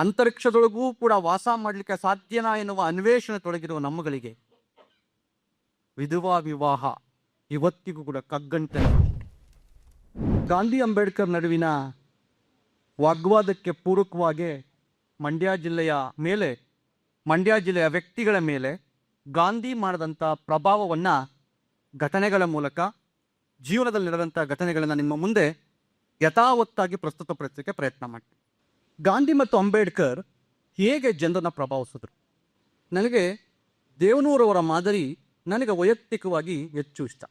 ಅಂತರಿಕ್ಷದೊಳಗೂ ಕೂಡ ವಾಸ ಮಾಡಲಿಕ್ಕೆ ಸಾಧ್ಯನಾ ಎನ್ನುವ ಅನ್ವೇಷಣೆ ತೊಡಗಿರುವ ನಮ್ಮಗಳಿಗೆ. ವಿಧವಾ ವಿವಾಹ ಇವತ್ತಿಗೂ ಕೂಡ ಕಗ್ಗಂಟನೆ. ಗಾಂಧಿ ಅಂಬೇಡ್ಕರ್ ನಡುವಿನ ವಾಗ್ವಾದಕ್ಕೆ ಪೂರಕವಾಗಿ ಮಂಡ್ಯ ಜಿಲ್ಲೆಯ ಮೇಲೆ, ಮಂಡ್ಯ ಜಿಲ್ಲೆಯ ವ್ಯಕ್ತಿಗಳ ಮೇಲೆ ಗಾಂಧಿ ಮಾಡಿದಂಥ ಪ್ರಭಾವವನ್ನು ಘಟನೆಗಳ ಮೂಲಕ, ಜೀವನದಲ್ಲಿ ನಡೆದಂಥ ಘಟನೆಗಳನ್ನು ನಿಮ್ಮ ಮುಂದೆ ಯಥಾವತ್ತಾಗಿ ಪ್ರಸ್ತುತಪಡಿಸೋಕ್ಕೆ ಪ್ರಯತ್ನ ಮಾಡ್ತೀನಿ. ಗಾಂಧಿ ಮತ್ತು ಅಂಬೇಡ್ಕರ್ ಹೇಗೆ ಜನರನ್ನು ಪ್ರಭಾವಿಸಿದ್ರು? ನನಗೆ ದೇವನೂರವರ ಮಾದರಿ ನನಗೆ ವೈಯಕ್ತಿಕವಾಗಿ ಹೆಚ್ಚು ಇಷ್ಟ.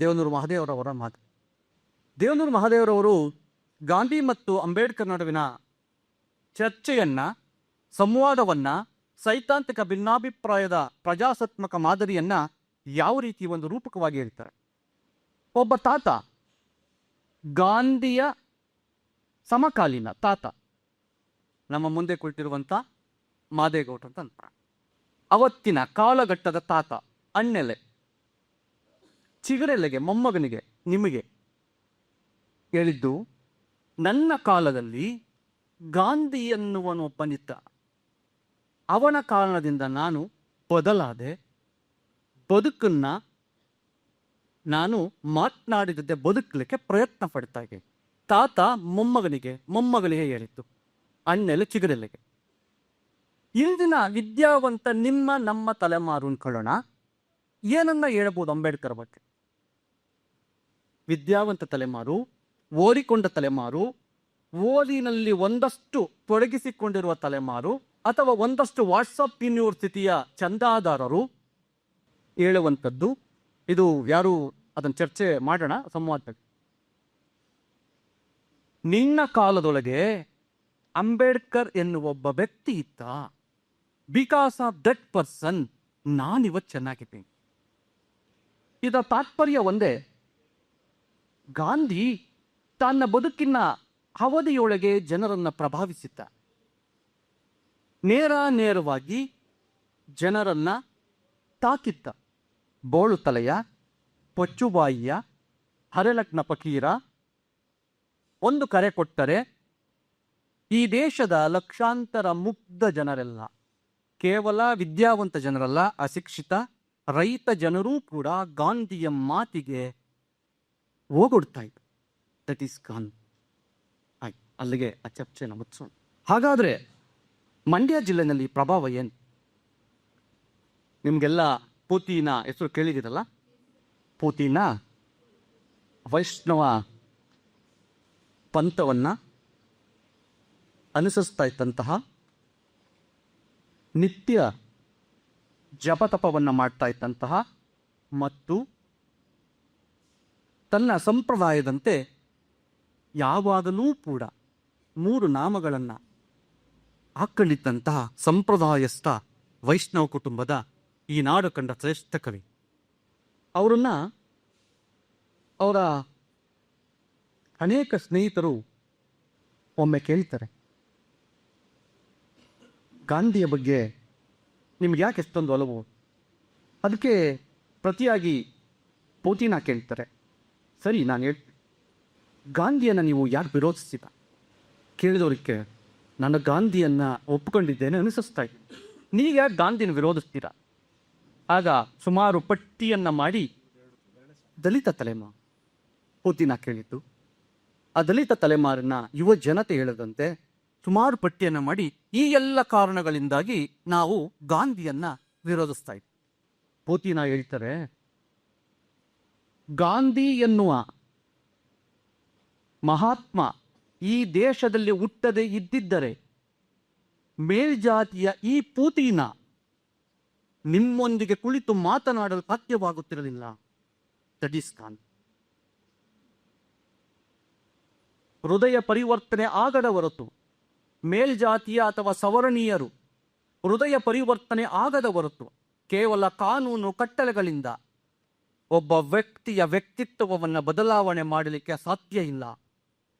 ದೇವನೂರು ಮಹಾದೇವರವರ ಮಾದರಿ. ದೇವನೂರು ಮಹಾದೇವರವರು ಗಾಂಧಿ ಮತ್ತು ಅಂಬೇಡ್ಕರ್ ನಡುವಿನ ಚರ್ಚೆಯನ್ನು, ಸಂವಾದವನ್ನು, ಸೈದ್ಧಾಂತಿಕ ಭಿನ್ನಾಭಿಪ್ರಾಯದ ಪ್ರಜಾಸತ್ಮಕ ಮಾದರಿಯನ್ನು ಯಾವ ರೀತಿ ಒಂದು ರೂಪಕವಾಗಿ ಹೇಳ್ತಾರೆ ಒಬ್ಬ ತಾತ, ಗಾಂಧಿಯ ಸಮಕಾಲೀನ ತಾತ. ನಮ್ಮ ಮುಂದೆ ಕುಳಿತಿರುವಂಥ ಮಾದೇಗೌಡ ಅಂತ ಅವತ್ತಿನ ಕಾಲಘಟ್ಟದ ತಾತ, ಅಣ್ಣೆಲೆ, ಚಿಗರೆಲೆಗೆ, ಮೊಮ್ಮಗನಿಗೆ ನಿಮಗೆ ಹೇಳಿದ್ದು, ನನ್ನ ಕಾಲದಲ್ಲಿ ಗಾಂಧಿ ಎನ್ನುವನೊಬ್ಬನಿದ್ದ ಅವನ ಕಾರಣದಿಂದ ನಾನು ಬದಲಾದೆ, ಬದುಕನ್ನು ನಾನು ಮಾತನಾಡಿದಂತೆ ಬದುಕಲಿಕ್ಕೆ ಪ್ರಯತ್ನ ಪಡ್ತಾ ಇದ್ದೆ ತಾತ ಮೊಮ್ಮಗನಿಗೆ ಮೊಮ್ಮಗಳಿಗೆ ಹೇಳಿತ್ತು ಅಣ್ಣೆಲೆ ಚಿಗರೆಲೆಗೆ ಇಂದಿನ ವಿದ್ಯಾವಂತ ನಿಮ್ಮ ನಮ್ಮ ತಲೆಮಾರು ಅನ್ಕೊಳ್ಳೋಣ ಏನನ್ನ ಹೇಳಬಹುದು ಅಂಬೇಡ್ಕರ್ ಬಗ್ಗೆ? ವಿದ್ಯಾವಂತ ತಲೆಮಾರು, ಓದಿಕೊಂಡ ತಲೆಮಾರು, ಓದಿನಲ್ಲಿ ಒಂದಷ್ಟು ತೊಡಗಿಸಿಕೊಂಡಿರುವ ತಲೆಮಾರು, ಅಥವಾ ಒಂದಷ್ಟು ವಾಟ್ಸಪ್ ಯೂನಿವರ್ಸಿಟಿಯ ಚಂದಾದಾರರು, ಹೇಳುವಂಥದ್ದು, ಇದು ಯಾರು ಅದನ್ನು ಚರ್ಚೆ ಮಾಡೋಣ, ಸಂವಾದ. ನಿನ್ನ ಕಾಲದೊಳಗೆ ಅಂಬೇಡ್ಕರ್ ಎನ್ನುವ ಒಬ್ಬ ವ್ಯಕ್ತಿ ಇತ್ತ. ಬಿಕಾಸ್ ಆಫ್ ದಟ್ ಪರ್ಸನ್ ನಾನಿವತ್ತು ಚೆನ್ನಾಗಿದ್ದೀನಿ. ಇದರ ತಾತ್ಪರ್ಯ ಒಂದೇ. ಗಾಂಧಿ ತನ್ನ ಬದುಕಿನ ಅವಧಿಯೊಳಗೆ ಜನರನ್ನು ಪ್ರಭಾವಿಸಿದ್ದ. ನೇರ ನೇರವಾಗಿ ಜನರನ್ನ ತಾಕಿದ್ದ. ಬೋಳು ತಲೆಯ, ಪೊಚ್ಚುಬಾಯಿಯ ಹರಲಗ್ನ ಪಕೀರ, ಒಂದು ಕರೆ ಕೊಟ್ಟರೆ ಈ ದೇಶದ ಲಕ್ಷಾಂತರ ಮುಗ್ಧ ಜನರೆಲ್ಲ, ಕೇವಲ ವಿದ್ಯಾವಂತ ಜನರಲ್ಲ, ಅಶಿಕ್ಷಿತ, ರೈತ ಜನರೂ ಕೂಡ ಗಾಂಧಿಯ ಮಾತಿಗೆ ಹೋಗೊಡ್ತಾ ಇದ್ರು. ದಟ್ ಈಸ್ ಗಾನ್ ಆಯ್ತು, ಅಲ್ಲಿಗೆ ಆ ಚರ್ಚೆನ ಮುಗಿಸೋಣ ಹಾಗಾದರೆ ಮಂಡ್ಯ ಜಿಲ್ಲೆನಲ್ಲಿ ಪ್ರಭಾವ ಏನು? ನಿಮಗೆಲ್ಲ ಪೂತಿನ ಹೆಸರು ಕೇಳಿದಿರಲ್ಲ ಪೂತಿನ ವೈಷ್ಣವ ಪಂಥವನ್ನು ಅನುಸರಿಸ್ತಾ ಇದ್ದಂತಹ ನಿತ್ಯ ಜಪತಪವನ್ನು ಮಾಡ್ತಾ ಇದ್ದಂತಹ ಮತ್ತು ತನ್ನ ಸಂಪ್ರದಾಯದಂತೆ ಯಾವಾಗಲೂ ಕೂಡ ಮೂರು ನಾಮಗಳನ್ನು ಹಾಕ್ಕೊಂಡಿದ್ದಂತಹ ಸಂಪ್ರದಾಯಸ್ಥ ವೈಷ್ಣವ ಕುಟುಂಬದ ಈ ನಾಡು ಕಂಡ ಶ್ರೇಷ್ಠ ಕವಿ. ಅವರನ್ನ ಅವರ ಅನೇಕ ಸ್ನೇಹಿತರು ಒಮ್ಮೆ ಕೇಳ್ತಾರೆ. ಗಾಂಧಿಯ ಬಗ್ಗೆ ನಿಮ್ಗೆ ಯಾಕೆ ಎಷ್ಟೊಂದು ಒಲವು? ಅದಕ್ಕೆ ಪ್ರತಿಯಾಗಿ ಪೋತಿನ ಕೇಳ್ತಾರೆ. ಸರಿ, ನಾನು ಹೇಳ್, ಗಾಂಧಿಯನ್ನು ನೀವು ಯಾಕೆ ವಿರೋಧಿಸ್ತೀರ ಕೇಳಿದವರಿಗೆ ನಾನು ಗಾಂಧಿಯನ್ನು ಒಪ್ಪಿಕೊಂಡಿದ್ದೇನೆ ಅನಿಸಿಸ್ತಾ ಇದ್ದೀನಿ ನೀವು ಯಾಕೆ ಗಾಂಧಿನ ವಿರೋಧಿಸ್ತೀರಾ? ಆಗ ಸುಮಾರು ಪಟ್ಟಿಯನ್ನು ಮಾಡಿ ದಲಿತ ತಲೆಮಾರು ಪೂತಿನ ಕೇಳಿದ್ದು. ಆ ದಲಿತ ತಲೆಮಾರನ್ನ ಯುವ ಜನತೆ ಹೇಳದಂತೆ ಸುಮಾರು ಪಟ್ಟಿಯನ್ನು ಮಾಡಿ ಈ ಎಲ್ಲ ಕಾರಣಗಳಿಂದಾಗಿ ನಾವು ಗಾಂಧಿಯನ್ನ ವಿರೋಧಿಸ್ತಾ ಇದ್ವಿ. ಪೋತಿನ ಹೇಳ್ತಾರೆ, ಗಾಂಧಿ ಎನ್ನುವ ಮಹಾತ್ಮ ಈ ದೇಶದಲ್ಲಿ ಹುಟ್ಟದೆ ಇದ್ದಿದ್ದರೆ ಮೇಲ್ಜಾತಿಯ ಈ ಪೂತಿನ ನಿಮ್ಮೊಂದಿಗೆ ಕುಳಿತು ಮಾತನಾಡಲು ಸಾಧ್ಯವಾಗುತ್ತಿರಲಿಲ್ಲ. ದಟ್ ಗಾಂಧಿ. ಹೃದಯ ಪರಿವರ್ತನೆ ಆಗದ ಹೊರತು ಮೇಲ್ಜಾತಿಯ ಅಥವಾ ಸವರಣೀಯರು ಹೃದಯ ಪರಿವರ್ತನೆ ಆಗದ ಹೊರತು ಕೇವಲ ಕಾನೂನು ಕಟ್ಟಲೆಗಳಿಂದ ಒಬ್ಬ ವ್ಯಕ್ತಿಯ ವ್ಯಕ್ತಿತ್ವವನ್ನು ಬದಲಾವಣೆ ಮಾಡಲಿಕ್ಕೆ ಸಾಧ್ಯ ಇಲ್ಲ.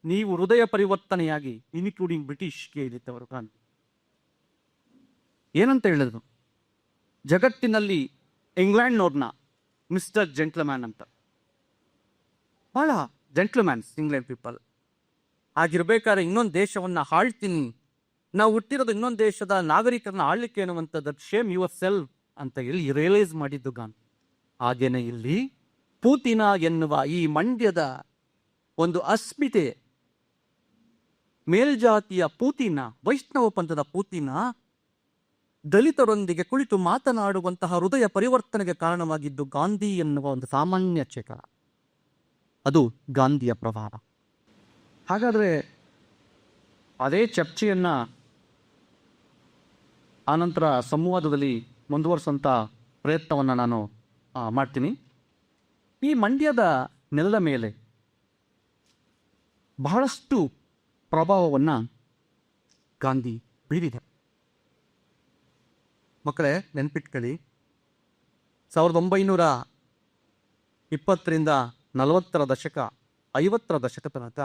ನೀವು ಹೃದಯ ಪರಿವರ್ತನೆಯಾಗಿ ಇನ್ಕ್ಲೂಡಿಂಗ್ ಬ್ರಿಟಿಷ್ ಕೇಳಿದ್ದವರು ಗಾಂಧಿ. ಏನಂತ ಹೇಳಿದ್ರು? ಜಗತ್ತಿನಲ್ಲಿ ಇಂಗ್ಲೆಂಡ್ನವ್ರನ್ನ ಮಿಸ್ಟರ್ ಜೆಂಟ್ಲ್ಮ್ಯಾನ್ ಅಂತ. ಭಾಳ ಜೆಂಟ್ಲ್ಮ್ಯಾನ್ಸ್ ಇಂಗ್ಲೆಂಡ್ ಪೀಪಲ್. ಆಗಿರ್ಬೇಕಾದ್ರೆ ಇನ್ನೊಂದು ದೇಶವನ್ನು ಆಳ್ತೀನಿ. ನಾವು ಹುಟ್ಟಿರೋದು ಇನ್ನೊಂದು ದೇಶದ ನಾಗರಿಕರನ್ನ ಆಳ್ಲಿಕ್ಕೆ ಅನ್ನುವಂಥದ್ದು ಶೇಮ್ ಯುವರ್ ಸೆಲ್ಫ್ ಅಂತ ಹೇಳಿ ರಿಯಲೈಸ್ ಮಾಡಿದ್ದು ಗಾಂಧಿ ಹಾಗೇನೆ ಇಲ್ಲಿ ಪೂತಿನ ಎನ್ನುವ ಈ ಮಂಡ್ಯದ ಒಂದು ಅಸ್ಮಿತೆ ಮೇಲ್ಜಾತಿಯ ಪೂತಿನ, ವೈಷ್ಣವ ಪಂಥದ ಪೂತಿನ ದಲಿತರೊಂದಿಗೆ ಕುಳಿತು ಮಾತನಾಡುವಂತಹ ಹೃದಯ ಪರಿವರ್ತನೆಗೆ ಕಾರಣವಾಗಿದ್ದು ಗಾಂಧಿ ಎನ್ನುವ ಒಂದು ಸಾಮಾನ್ಯ ಚೇಕ ಅದು ಗಾಂಧಿಯ ಪ್ರಭಾವ ಹಾಗಾದರೆ ಅದೇ ಚರ್ಚೆಯನ್ನು ಆನಂತರ ಸಂವಾದದಲ್ಲಿ ಮುಂದುವರಿಸುವಂಥ ಪ್ರಯತ್ನವನ್ನು ನಾನು ಮಾಡ್ತೀನಿ. ಈ ಮಂಡ್ಯದ ನೆಲದ ಮೇಲೆ ಬಹಳಷ್ಟು ಪ್ರಭಾವವನ್ನು ಗಾಂಧಿ ಬೀರಿದೆ. ಮಕ್ಕಳೇ, ನೆನ್ಪಿಟ್ಕೊಳ್ಳಿ. ಸಾವಿರದ ಒಂಬೈನೂರ ಇಪ್ಪತ್ತರಿಂದ ನಲವತ್ತರ ದಶಕ, ಐವತ್ತರ ದಶಕ ತನಕ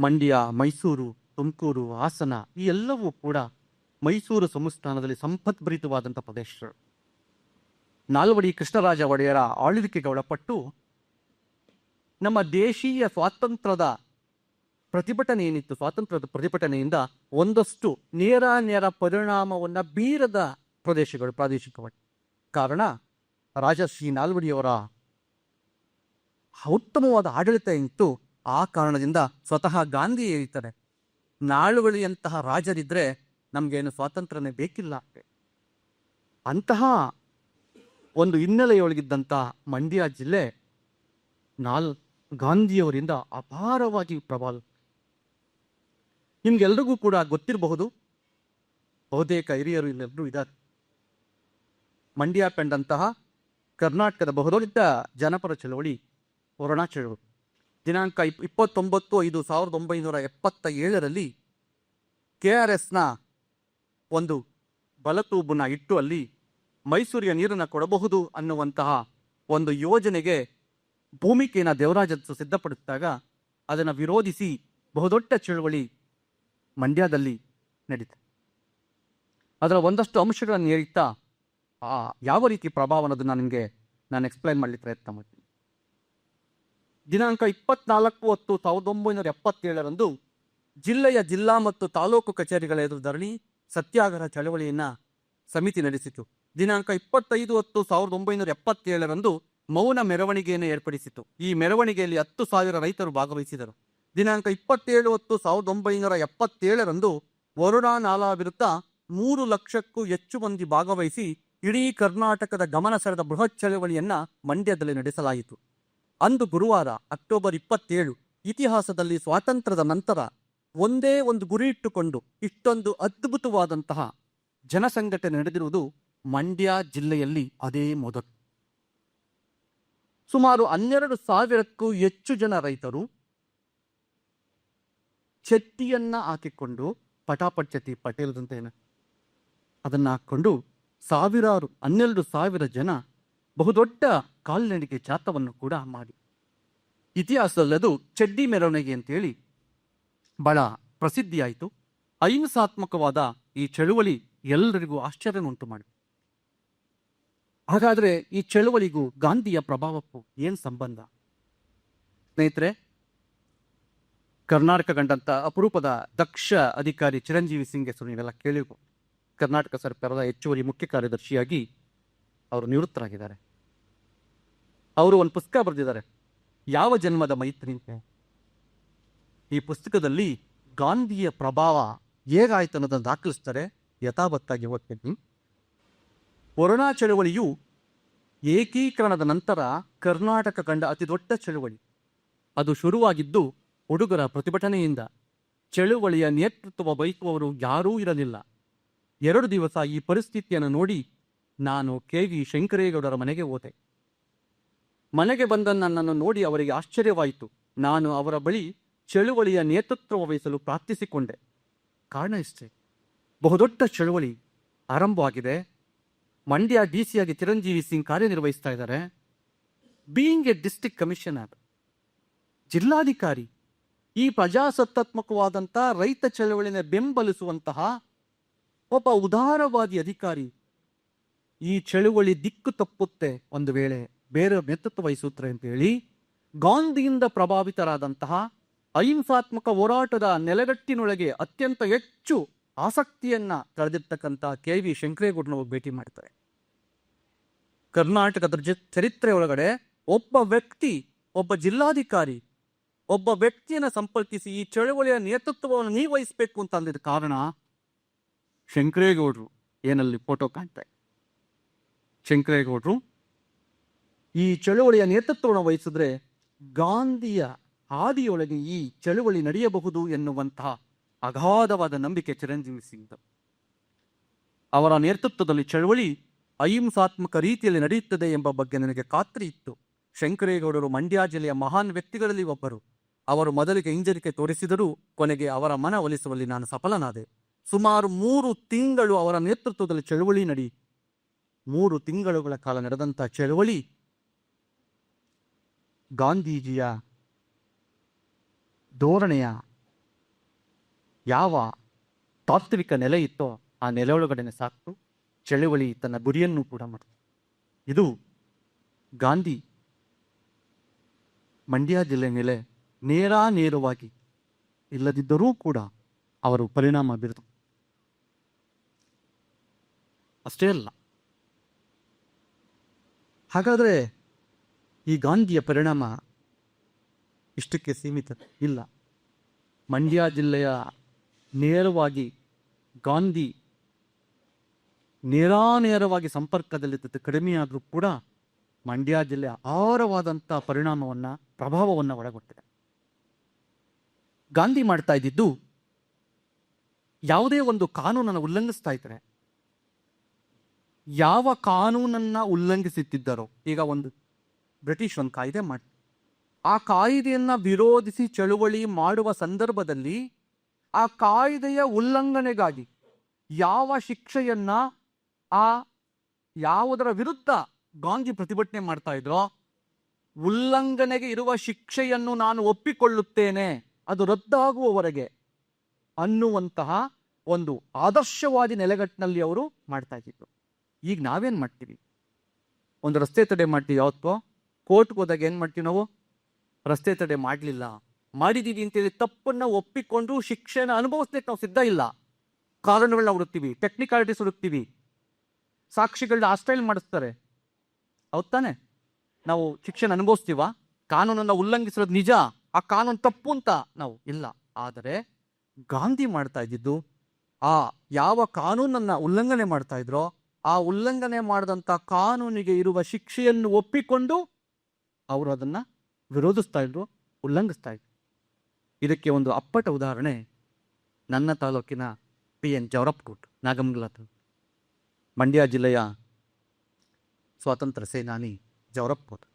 ಮಂಡ್ಯ, ಮೈಸೂರು, ತುಮಕೂರು, ಹಾಸನ ಈ ಎಲ್ಲವೂ ಕೂಡ ಮೈಸೂರು ಸಂಸ್ಥಾನದಲ್ಲಿ ಸಂಪತ್ಭರಿತವಾದಂಥ ಪ್ರದೇಶಗಳು. ನಾಲ್ವಡಿ ಕೃಷ್ಣರಾಜ ಒಡೆಯರ ಆಳ್ವಿಕೆಗೆ ಒಳಪಟ್ಟು ನಮ್ಮ ದೇಶೀಯ ಸ್ವಾತಂತ್ರ್ಯದ ಪ್ರತಿಭಟನೆ ಏನಿತ್ತು, ಸ್ವಾತಂತ್ರ್ಯದ ಪ್ರತಿಭಟನೆಯಿಂದ ಒಂದಷ್ಟು ನೇರ ನೇರ ಪರಿಣಾಮವನ್ನು ಬೀರದ ಪ್ರದೇಶಗಳು ಪ್ರಾದೇಶಿಕವಾಗಿ. ಕಾರಣ ರಾಜ ಶ್ರೀ ನಾಲ್ವಡಿಯವರ ಉತ್ತಮವಾದ ಆಡಳಿತ ಇತ್ತು ಆ ಕಾರಣದಿಂದ ಸ್ವತಃ ಗಾಂಧಿ ಹೇಳ್ತಾರೆ ನಾಳುವಳಿಯಂತಹ ರಾಜರಿದ್ರೆ ನಮಗೇನು ಸ್ವಾತಂತ್ರ್ಯನೇ ಬೇಕಿಲ್ಲ. ಅಂತಹ ಒಂದು ಹಿನ್ನೆಲೆಯೊಳಗಿದ್ದಂಥ ಮಂಡ್ಯ ಜಿಲ್ಲೆ ನಾಲ್ ಗಾಂಧಿಯವರಿಂದ ಅಪಾರವಾಗಿ ಪ್ರಭಾವ ನಿಮ್ಗೆಲ್ರಿಗೂ ಕೂಡ ಗೊತ್ತಿರಬಹುದು. ಬಹುತೇಕ ಹಿರಿಯರು ಇಲ್ಲೆಲ್ಲರೂ ಇದ್ದಾರೆ. ಮಂಡ್ಯ ಪೆಂಡಂತಹ ಕರ್ನಾಟಕದ ಬಹುದೊಡ್ಡ ಜನಪರ ಚಳವಳಿ ಕೊರೋನಾ ಚಳವಳಿ ದಿನಾಂಕ ಇಪ್, ಇಪ್ಪತ್ತೊಂಬತ್ತು ಐದು ಸಾವಿರದ ಒಂಬೈನೂರ ಎಪ್ಪತ್ತ ಏಳರಲ್ಲಿ ಕೆ ಆರ್ ಎಸ್ನ ಒಂದು ಬಲತೂಬನ್ನ ಇಟ್ಟು ಅಲ್ಲಿ ಮೈಸೂರಿಯ ನೀರನ್ನು ಕೊಡಬಹುದು ಅನ್ನುವಂತಹ ಒಂದು ಯೋಜನೆಗೆ ಭೂಮಿಕೆಯನ್ನು ದೇವರಾಜ ಸಿದ್ಧಪಡಿಸಿದಾಗ ಅದನ್ನು ವಿರೋಧಿಸಿ ಬಹುದೊಡ್ಡ ಚಳುವಳಿ ಮಂಡ್ಯದಲ್ಲಿ ನಡೀತು. ಅದರ ಒಂದಷ್ಟು ಅಂಶಗಳನ್ನು ಹೇಳ್ತಾ ಆ ಯಾವ ರೀತಿ ಪ್ರಭಾವ ಅನ್ನೋದನ್ನು ನಿಮಗೆ ನಾನು ಎಕ್ಸ್ಪ್ಲೈನ್ ಮಾಡಲಿಕ್ಕೆ ಪ್ರಯತ್ನ ಮಾಡ್ತೀನಿ. ದಿನಾಂಕ ಇಪ್ಪತ್ನಾಲ್ಕು ಹತ್ತು ಸಾವಿರದ ಒಂಬೈನೂರ ಎಪ್ಪತ್ತೇಳರಂದು ಜಿಲ್ಲೆಯ ಜಿಲ್ಲಾ ಮತ್ತು ತಾಲೂಕು ಕಚೇರಿಗಳ ಎದುರು ಧರಣಿ ಸತ್ಯಾಗ್ರಹ ಚಳವಳಿಯನ್ನು ಸಮಿತಿ ನಡೆಸಿತು. ದಿನಾಂಕ ಇಪ್ಪತ್ತೈದು ಹತ್ತು ಸಾವಿರದ ಒಂಬೈನೂರ ಎಪ್ಪತ್ತೇಳರಂದು ಮೌನ ಮೆರವಣಿಗೆಯನ್ನು ಏರ್ಪಡಿಸಿತು. ಈ ಮೆರವಣಿಗೆಯಲ್ಲಿ ಹತ್ತು ಸಾವಿರ ರೈತರು ಭಾಗವಹಿಸಿದರು. ದಿನಾಂಕ ಇಪ್ಪತ್ತೇಳು ಹತ್ತು ಸಾವಿರದ ಒಂಬೈನೂರ ಎಪ್ಪತ್ತೇಳರಂದು ವರುಣಾ ನಾಲಾ ವಿರುದ್ಧ ಮೂರು ಲಕ್ಷಕ್ಕೂ ಹೆಚ್ಚು ಮಂದಿ ಭಾಗವಹಿಸಿ ಇಡೀ ಕರ್ನಾಟಕದ ಗಮನ ಸೆಳೆದ ಬೃಹತ್ ಚಳವಳಿಯನ್ನ ಮಂಡ್ಯದಲ್ಲಿ ನಡೆಸಲಾಯಿತು. ಅಂದು ಗುರುವಾರ, ಅಕ್ಟೋಬರ್ ಇಪ್ಪತ್ತೇಳು, ಇತಿಹಾಸದಲ್ಲಿ ಸ್ವಾತಂತ್ರ್ಯದ ನಂತರ ಒಂದೇ ಒಂದು ಗುರಿ ಇಟ್ಟುಕೊಂಡು ಇಷ್ಟೊಂದು ಅದ್ಭುತವಾದಂತಹ ಜನಸಂಘಟನೆ ನಡೆದಿರುವುದು ಮಂಡ್ಯ ಜಿಲ್ಲೆಯಲ್ಲಿ ಅದೇ ಮೊದಲು. ಸುಮಾರು ಹನ್ನೆರಡು ಸಾವಿರಕ್ಕೂ ಹೆಚ್ಚು ಜನ ರೈತರು ಚಟ್ಟಿಯನ್ನ ಹಾಕಿಕೊಂಡು ಪಟಾಪಟ್ ಚಟ್ಟಿ ಪಟೇಲ್ದಂತ ಏನ ಅದನ್ನ ಹಾಕೊಂಡು ಸಾವಿರಾರು, ಹನ್ನೆರಡು ಸಾವಿರ ಜನ ಬಹುದೊಡ್ಡ ಕಾಲ್ನಡಿಗೆ ಜಾತವನ್ನು ಕೂಡ ಮಾಡಿ. ಇತಿಹಾಸದಲ್ಲದು ಚೆಡ್ಡಿ ಚಡ್ಡಿ ಮೆರವಣಿಗೆ ಅಂತೇಳಿ ಬಹಳ ಪ್ರಸಿದ್ಧಿಯಾಯಿತು. ಅಹಿಂಸಾತ್ಮಕವಾದ ಈ ಚಳುವಳಿ ಎಲ್ಲರಿಗೂ ಆಶ್ಚರ್ಯನುಂಟು ಮಾಡಿತು. ಹಾಗಾದ್ರೆ ಈ ಚಳುವಳಿಗೂ ಗಾಂಧಿಯ ಪ್ರಭಾವಕ್ಕೂ ಏನು ಸಂಬಂಧ? ಸ್ನೇಹಿತರೆ, ಕರ್ನಾಟಕ ಕಂಡಂತ ಅಪರೂಪದ ದಕ್ಷ ಅಧಿಕಾರಿ ಚಿರಂಜೀವಿ ಸಿಂಗ್ ಹೆಸರು ನೀವೆಲ್ಲ ಕೇಳಿರ್ಬೋದು. ಕರ್ನಾಟಕ ಸರ್ಕಾರದ ಹೆಚ್ಚುವರಿ ಮುಖ್ಯ ಕಾರ್ಯದರ್ಶಿಯಾಗಿ ಅವರು ನಿವೃತ್ತರಾಗಿದ್ದಾರೆ. ಅವರು ಒಂದು ಪುಸ್ತಕ ಬರೆದಿದ್ದಾರೆ. ಯಾವ ಜನ್ಮದ ಮೈತ್ರಿ ಅಂತ. ಈ ಪುಸ್ತಕದಲ್ಲಿ ಗಾಂಧಿಯ ಪ್ರಭಾವ ಹೇಗಾಯ್ತು ಅನ್ನೋದನ್ನು ದಾಖಲಿಸ್ತಾರೆ. ಯಥಾವತ್ತಾಗಿ ಓದ್ತೀನಿ. ಕೊರೋನಾ ಚಳವಳಿಯು ಏಕೀಕರಣದ ನಂತರ ಕರ್ನಾಟಕ ಕಂಡ ಅತಿ ದೊಡ್ಡ ಚಳುವಳಿ. ಅದು ಶುರುವಾಗಿದ್ದು ಹುಡುಗರ ಪ್ರತಿಭಟನೆಯಿಂದ. ಚಳುವಳಿಯ ನೇತೃತ್ವ ವಹಿಸುವವರು ಯಾರೂ ಇರಲಿಲ್ಲ. ಎರಡು ದಿವಸ ಈ ಪರಿಸ್ಥಿತಿಯನ್ನು ನೋಡಿ ನಾನು ಕೆ ವಿ ಶಂಕರೇಗೌಡರ ಮನೆಗೆ ಹೋದೆ. ಮನೆಗೆ ಬಂದ ನನ್ನನ್ನು ನೋಡಿ ಅವರಿಗೆ ಆಶ್ಚರ್ಯವಾಯಿತು. ನಾನು ಅವರ ಬಳಿ ಚಳುವಳಿಯ ನೇತೃತ್ವ ವಹಿಸಲು ಪ್ರಾರ್ಥಿಸಿಕೊಂಡೆ. ಕಾರಣ ಇಷ್ಟೇ. ಬಹುದೊಡ್ಡ ಚಳುವಳಿ ಆರಂಭವಾಗಿದೆ. ಮಂಡ್ಯ ಡಿ ಸಿಯಾಗಿ ಚಿರಂಜೀವಿ ಸಿಂಗ್ ಕಾರ್ಯನಿರ್ವಹಿಸ್ತಾ ಇದ್ದಾರೆ. ಬೀಯಿಂಗ್ ಎ ಡಿಸ್ಟಿಕ್ ಕಮಿಷನರ್, ಜಿಲ್ಲಾಧಿಕಾರಿ, ಈ ಪ್ರಜಾಸತ್ತಾತ್ಮಕವಾದಂಥ ರೈತ ಚಳವಳಿನ ಬೆಂಬಲಿಸುವಂತಹ ಒಬ್ಬ ಉದಾರವಾದಿ ಅಧಿಕಾರಿ ಈ ಚಳುವಳಿ ದಿಕ್ಕು ತಪ್ಪುತ್ತೆ ಒಂದು ವೇಳೆ. ಬೇರೆ ನೇತೃತ್ವ ವಹಿಸುತ್ತಾರೆ ಅಂತ ಹೇಳಿ ಗಾಂಧಿಯಿಂದ ಪ್ರಭಾವಿತರಾದಂತಹ ಅಹಿಂಸಾತ್ಮಕ ಹೋರಾಟದ ನೆಲೆಗಟ್ಟಿನೊಳಗೆ ಅತ್ಯಂತ ಹೆಚ್ಚು ಆಸಕ್ತಿಯನ್ನ ತಳೆದಿರ್ತಕ್ಕಂಥ ಕೆ ವಿ ಶಂಕರೇಗೌಡನ ಭೇಟಿ ಮಾಡ್ತಾರೆ ಕರ್ನಾಟಕದ ಚರಿತ್ರೆ ಒಳಗಡೆ ಒಬ್ಬ ವ್ಯಕ್ತಿ, ಒಬ್ಬ ಜಿಲ್ಲಾಧಿಕಾರಿ, ಒಬ್ಬ ವ್ಯಕ್ತಿಯನ್ನು ಸಂಪರ್ಕಿಸಿ ಈ ಚಳವಳಿಯ ನೇತೃತ್ವವನ್ನು ನೀವು ವಹಿಸಬೇಕು ಅಂತ ಅಂದಿದ ಕಾರಣ ಶಂಕರೇಗೌಡರು ಏನಲ್ಲಿ ಫೋಟೋ ಕಾಣ್ತಾರೆ. ಶಂಕರೇಗೌಡರು ಈ ಚಳುವಳಿಯ ನೇತೃತ್ವವನ್ನು ವಹಿಸಿದ್ರೆ ಗಾಂಧಿಯ ಹಾದಿಯೊಳಗೆ ಈ ಚಳುವಳಿ ನಡೆಯಬಹುದು ಎನ್ನುವಂತಹ ಅಗಾಧವಾದ ನಂಬಿಕೆ ಚಿರಂಜೀವಿ ಸಿಂಗ್ ಅವರ ನೇತೃತ್ವದಲ್ಲಿ ಚಳುವಳಿ ಅಹಿಂಸಾತ್ಮಕ ರೀತಿಯಲ್ಲಿ ನಡೆಯುತ್ತದೆ ಎಂಬ ಬಗ್ಗೆ ನನಗೆ ಖಾತ್ರಿ ಇತ್ತು. ಶಂಕರೇಗೌಡರು ಮಂಡ್ಯ ಜಿಲ್ಲೆಯ ಮಹಾನ್ ವ್ಯಕ್ತಿಗಳಲ್ಲಿ ಒಬ್ಬರು. ಅವರು ಮೊದಲಿಗೆ ಹಿಂಜರಿಕೆ ತೋರಿಸಿದರೂ ಕೊನೆಗೆ ಅವರ ಮನ ಒಲಿಸುವಲ್ಲಿ ನಾನು ಸಫಲನಾದೆ. ಸುಮಾರು ಮೂರು ತಿಂಗಳು ಅವರ ನೇತೃತ್ವದಲ್ಲಿ ಚಳುವಳಿ ನಡಿ. ಮೂರು ತಿಂಗಳುಗಳ ಕಾಲ ನಡೆದಂತಹ ಚಳವಳಿ ಗಾಂಧೀಜಿಯ ಧೋರಣೆಯ ಯಾವ ತಾತ್ವಿಕ ನೆಲೆ ಇತ್ತೋ ಆ ನೆಲೆಯೊಳಗಡೆನೆ ಸಾಕು ಚಳುವಳಿ ತನ್ನ ಗುರಿಯನ್ನು ಕೂಡ ಮಾಡಿತು. ಇದು ಗಾಂಧಿ ಮಂಡ್ಯ ಜಿಲ್ಲೆ ಮೇಲೆ ನೇರಾನೇರವಾಗಿ ಇಲ್ಲದಿದ್ದರೂ ಕೂಡ ಅವರು ಪರಿಣಾಮ ಬೀರಿತು. ಅಷ್ಟೇ ಅಲ್ಲ. ಹಾಗಾದರೆ ಈ ಗಾಂಧಿಯ ಪರಿಣಾಮ ಇಷ್ಟಕ್ಕೆ ಸೀಮಿತ, ಇಲ್ಲ. ಮಂಡ್ಯ ಜಿಲ್ಲೆಯ ನೇರವಾಗಿ ಗಾಂಧಿ ನೇರಾನೇರವಾಗಿ ಸಂಪರ್ಕದಲ್ಲಿದ್ದದ್ದು ಕಡಿಮೆಯಾದರೂ ಕೂಡ ಮಂಡ್ಯ ಜಿಲ್ಲೆಯ ಆಹಾರವಾದಂಥ ಪರಿಣಾಮವನ್ನು, ಪ್ರಭಾವವನ್ನು ಒಳಗೊಂಡಿದೆ. ಗಾಂಧಿ ಮಾಡ್ತಾ ಇದ್ದಿದ್ದು ಯಾವುದೇ ಒಂದು ಕಾನೂನನ್ನು ಉಲ್ಲಂಘಿಸ್ತಾ ಇದ್ದರೆ, ಯಾವ ಕಾನೂನನ್ನ ಉಲ್ಲಂಘಿಸುತ್ತಿದ್ದರೋ ಈಗ ಒಂದು ಬ್ರಿಟಿಷ್ ಒಂದು ಕಾಯ್ದೆ ಮಾಡಿ, ಆ ಕಾಯ್ದೆಯನ್ನು ವಿರೋಧಿಸಿ ಚಳುವಳಿ ಮಾಡುವ ಸಂದರ್ಭದಲ್ಲಿ ಆ ಕಾಯ್ದೆಯ ಉಲ್ಲಂಘನೆಗಾಗಿ ಯಾವ ಶಿಕ್ಷೆಯನ್ನ, ಆ ಯಾವುದರ ವಿರುದ್ಧ ಗಾಂಧಿ ಪ್ರತಿಭಟನೆ ಮಾಡ್ತಾ ಇದ್ರೋ, ಉಲ್ಲಂಘನೆಗೆ ಇರುವ ಶಿಕ್ಷೆಯನ್ನು ನಾನು ಒಪ್ಪಿಕೊಳ್ಳುತ್ತೇನೆ, ಅದು ರದ್ದಾಗುವವರೆಗೆ ಅನ್ನುವಂತಹ ಒಂದು ಆದರ್ಶವಾದಿ ನೆಲೆಗಟ್ಟಿನಲ್ಲಿ ಅವರು ಮಾಡ್ತಾ ಇದ್ದರು ಈಗ ನಾವೇನ್ ಮಾಡ್ತೀವಿ? ಒಂದು ರಸ್ತೆ ತಡೆ ಮಾಡ್ತೀವಿ ಯಾವತ್ತೋ ಕೋರ್ಟ್ಗೆ ಹೋದಾಗ ಏನು ಮಾಡ್ತೀವಿ ನಾವು? ರಸ್ತೆ ತಡೆ ಮಾಡಲಿಲ್ಲ. ಮಾಡಿದೀವಿ ಅಂತೇಳಿ ತಪ್ಪನ್ನ ಒಪ್ಪಿಕೊಂಡು ಶಿಕ್ಷೆನ ಅನುಭವಿಸ್ಲಿಕ್ಕೆ ನಾವು ಸಿದ್ಧ ಇಲ್ಲ. ಕಾರಣಗಳನ್ನ ಹುಡುಕ್ತೀವಿ ಟೆಕ್ನಿಕಾಲಿಟೀಸ್ ಹುಡುಕ್ತೀವಿ. ಸಾಕ್ಷಿಗಳನ್ನ ಆಸ್ಟೈಲ್ ಮಾಡಿಸ್ತಾರೆ. ಹೌದ್ ತಾನೆ? ನಾವು ಶಿಕ್ಷೆನ ಅನುಭವಿಸ್ತೀವ? ಕಾನೂನನ್ನು ಉಲ್ಲಂಘಿಸಿರೋದು ನಿಜ? ಆ ಕಾನೂನು ತಪ್ಪು ಅಂತ ನಾವು ಇಲ್ಲ. ಆದರೆ ಗಾಂಧಿ ಮಾಡ್ತಾ ಇದ್ದಿದ್ದು, ಆ ಯಾವ ಕಾನೂನನ್ನ ಉಲ್ಲಂಘನೆ ಮಾಡ್ತಾ ಇದ್ರೋ, ಆ ಉಲ್ಲಂಘನೆ ಮಾಡಿದಂಥ ಕಾನೂನಿಗೆ ಇರುವ ಶಿಕ್ಷೆಯನ್ನು ಒಪ್ಪಿಕೊಂಡು ಅವರು ಅದನ್ನು ವಿರೋಧಿಸ್ತಾ ಇದ್ರು, ಉಲ್ಲಂಘಿಸ್ತಾ ಇದ್ರು. ಇದಕ್ಕೆ ಒಂದು ಅಪ್ಪಟ ಉದಾಹರಣೆ ನನ್ನ ತಾಲೂಕಿನ ಪಿ ಎನ್ ಜವರಪ್ಕೋಟ್ ನಾಗಮಂಗಲ. ಮಂಡ್ಯ ಜಿಲ್ಲೆಯ ಸ್ವಾತಂತ್ರ್ಯ ಸೇನಾನಿ ಜವರಪ್ಕೋಟ್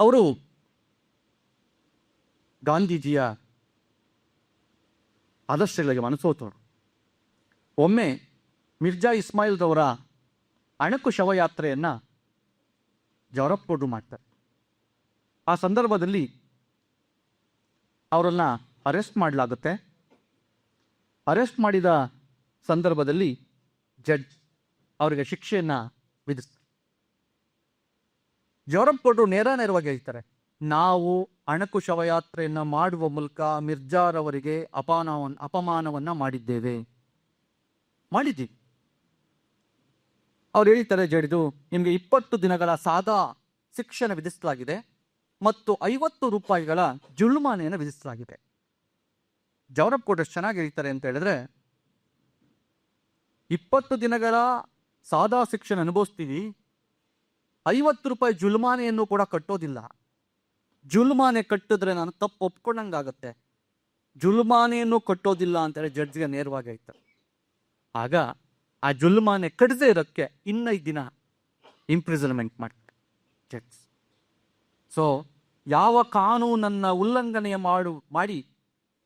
ಅವರು ಗಾಂಧೀಜಿಯ ಆದರ್ಶಗಳಿಗೆ ಮನಸೋತವರು ಒಮ್ಮೆ ಮಿರ್ಜಾ ಇಸ್ಮಾಯಿಲ್ರವರ ಅಣಕು ಶವಯಾತ್ರೆಯನ್ನ ಜವರಪ್ಪೋಡು ಮಾಡ್ತಾರೆ. ಆ ಸಂದರ್ಭದಲ್ಲಿ ಅವರನ್ನು ಅರೆಸ್ಟ್ ಮಾಡಲಾಗುತ್ತೆ. ಅರೆಸ್ಟ್ ಮಾಡಿದ ಸಂದರ್ಭದಲ್ಲಿ ಜಡ್ಜ್ ಅವರಿಗೆ ಶಿಕ್ಷೆಯನ್ನು ವಿಧಿಸ್ತಾರೆ. ಜವರಪ್ಪಗೌಡರು ನೇರ ನೇರವಾಗಿ ಹೇಳ್ತಾರೆ, ನಾವು ಅಣಕು ಶವಯಾತ್ರೆಯನ್ನು ಮಾಡುವ ಮೂಲಕ ಮಿರ್ಜಾರವರಿಗೆ ಅಪಾನ ಅಪಮಾನವನ್ನ ಮಾಡಿದ್ದೇವೆ. ಮಾಡಿದ್ದೀವಿ. ಅವ್ರು ಹೇಳ್ತಾರೆ ಜಡಿದು ನಿಮಗೆ ಇಪ್ಪತ್ತು ದಿನಗಳ ಸಾದಾ ಶಿಕ್ಷಣ ವಿಧಿಸಲಾಗಿದೆ. ಮತ್ತು ಐವತ್ತು ರೂಪಾಯಿಗಳ ಜುಲ್ಮಾನೆಯನ್ನು ವಿಧಿಸಲಾಗಿದೆ. ಜವರಪ್ ಕೋಟ್ ಚೆನ್ನಾಗಿ ಹೇಳ್ತಾರೆ ಅಂತ ಹೇಳಿದ್ರೆ, ಇಪ್ಪತ್ತು ದಿನಗಳ ಸಾದಾ ಶಿಕ್ಷಣ ಅನುಭವಿಸ್ತೀವಿ ಐವತ್ತು ರೂಪಾಯಿ ಜುಲ್ಮಾನೆಯನ್ನು ಕೂಡ ಕಟ್ಟೋದಿಲ್ಲ. ಜುಲ್ಮಾನೆ ಕಟ್ಟಿದ್ರೆ ನಾನು ತಪ್ಪು ಒಪ್ಕೊಂಡಂಗಾಗತ್ತೆ. ಜುಲ್ಮಾನೆಯನ್ನು ಕಟ್ಟೋದಿಲ್ಲ ಅಂತೇಳಿ ಜಡ್ಜ್ಗೆ ನೇರವಾಗಿ ಆಯ್ತು ಆಗ ಆ ಜುಲ್ಮಾನೆ ಕಟ್ಟದೇ ಇರೋಕ್ಕೆ ಇನ್ನೈದು ದಿನ ಇಂಪ್ರಿಸನ್ಮೆಂಟ್ ಮಾಡ್ತಾರೆ ಜಡ್ಜ್. ಸೊ ಯಾವ ಕಾನೂನನ್ನು ಉಲ್ಲಂಘನೆ ಮಾಡು, ಮಾಡಿ,